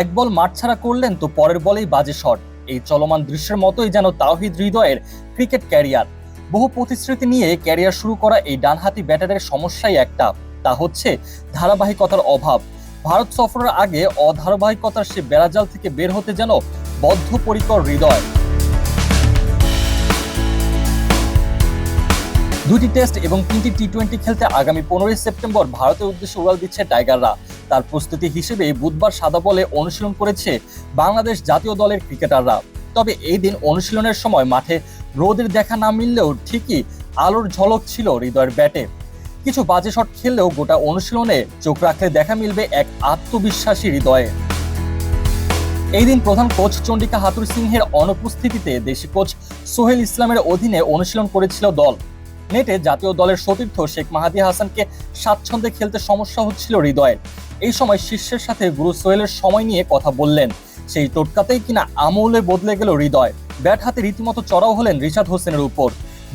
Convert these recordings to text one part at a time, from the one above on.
এক বল মাঠ ছাড়া করলেন তো পরের বলেই বাজে শট। এই চলমান দৃশ্যের মতোই যেন তাওহিদ হৃদয়ের ক্রিকেট ক্যারিয়ার। বহু প্রতিশ্রুতি নিয়ে ক্যারিয়ার শুরু করা এই ডানহাতি ব্যাটারের সমস্যাই একটা, তা হচ্ছে ধারাবাহিকতার অভাব। ভারত সফরের আগে অধারাবাহিকতার সে বেড়াজাল থেকে বের হতে যেন বদ্ধপরিকর হৃদয়। দুটি টেস্ট এবং তিনটি টি টোয়েন্টি খেলতে আগামী পনেরোই সেপ্টেম্বর ভারতের উদ্দেশ্যে উড়াল দিচ্ছে টাইগাররা। তার প্রস্তুতি হিসেবে বুধবার সাদা বলে অনুশীলন করেছে বাংলাদেশ জাতীয় দলের ক্রিকেটাররা। তবে এই দিন অনুশীলনের সময় মাঠে রোদের দেখা না মিললেও ঠিকই আলোর ঝলক ছিল হৃদয়ের ব্যাটে। কিছু বাজে শট খেললেও গোটা অনুশীলনে চোখ রাখলে দেখা মিলবে এক আত্মবিশ্বাসী হৃদয়ে। এই দিন প্রধান কোচ চন্ডিকা হাতুর সিংহের অনুপস্থিতিতে দেশি কোচ সোহেল ইসলামের অধীনে অনুশীলন করেছিল দল। নেটে জাতীয় দলের সতীর্থ শেখ মাহাদি হাসানকে স্বাচ্ছন্দ্যে খেলতে সমস্যা হচ্ছিল হৃদয়ের। এই সময় শিষ্যের সাথে গুরু সোহেলের সময় নিয়ে কথা বললেন। সেই টোটকাতেই কিনা আমলে বদলে গেল হৃদয়। ব্যাট হাতে রীতিমতো চড়াও হলেন রিশাদ হোসেনের উপর।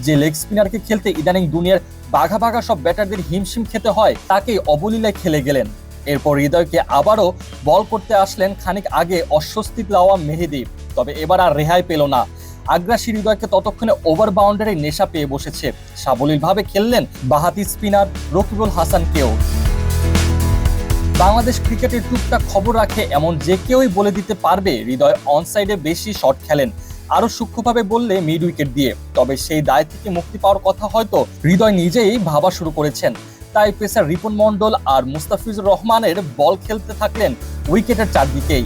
যে লেগ স্পিনারকে খেলতে ইদানিং দুনিয়ার বাঘা বাঘা সব ব্যাটারদের হিমশিম খেতে হয়, তাকেই অবলীলায় খেলে গেলেন। এরপর হৃদয়কে আবারও বল করতে আসলেন খানিক আগে অস্বস্তি লাওয়া মেহেদি। তবে এবার আর রেহাই পেল না। আগ্রাসী হৃদয়কে ততক্ষণে ওভার বাউন্ডারি নেশা পেয়ে বসেছে। সাবলীলভাবে খেললেন বাহাতি স্পিনার রকিবুল হাসানকেও। বাংলাদেশ ক্রিকেটের টুকটাক খবর রাখে এমন যে কেউই বলে দিতে পারবে, হৃদয় অনসাইডে বেশি শট খেলেন। আরও সূক্ষ্মভাবে বললে মিড উইকেট দিয়ে, তবে সেই দায় থেকে মুক্তি পাওয়ার কথা হয়তো হৃদয় নিজেই ভাবা শুরু করেছেন। তাই পেসার রিপন মন্ডল আর মুস্তাফিজুর রহমানের বল খেলতে থাকলেন উইকেটের চারদিকেই।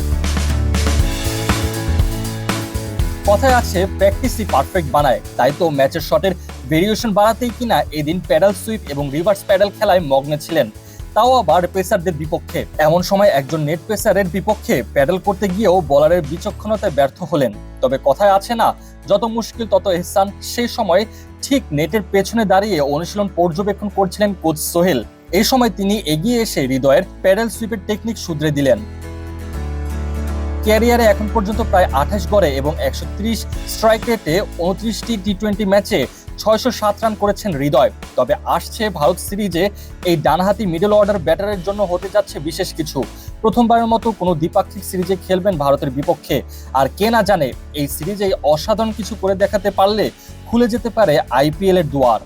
কথায় আছে প্র্যাকটিসই পারফেক্ট বানায়। তাই তো ম্যাচের শটের ভেরিয়েশন বাড়াতেই কিনা এদিন প্যাডাল সুইপ এবং রিভার্স প্যাডাল খেলায় মগ্ন ছিলেন। তাও আবার পেসারদের বিপক্ষে। এমন সময় একজন নেট পেসারের বিপক্ষে প্যাডেল করতে গিয়েও বলারের বিচক্ষণতায় ব্যর্থ হলেন। তবে কথায় আছে না, যত মুশকিল তত এহসান। সেই সময় ঠিক নেটের পেছনে দাঁড়িয়ে অনুশীলন পর্যবেক্ষণ করছিলেন কোচ সোহেল। এই সময় তিনি এগিয়ে এসে হৃদয়ের প্যাডেল সুইপের টেকনিক শুধরে দিলেন। ক্যারিয়ারে এখন পর্যন্ত প্রায় আঠাশ গড়ে এবং একশো ত্রিশ স্ট্রাইক রেটে উনত্রিশটি টি টোয়েন্টি ম্যাচে ছয়শো সাত রান করেছেন হৃদয়। তবে আসছে ভারত সিরিজে এই ডানহাতি মিডল অর্ডার ব্যাটারের জন্য হতে যাচ্ছে বিশেষ কিছু। প্রথমবারের মতো কোনো দ্বিপাক্ষিক সিরিজে খেলবেন ভারতের বিপক্ষে। আর কে না জানে, এই সিরিজে অসাধারণ কিছু করে দেখাতে পারলে খুলে যেতে পারে আইপিএলের দুয়ার।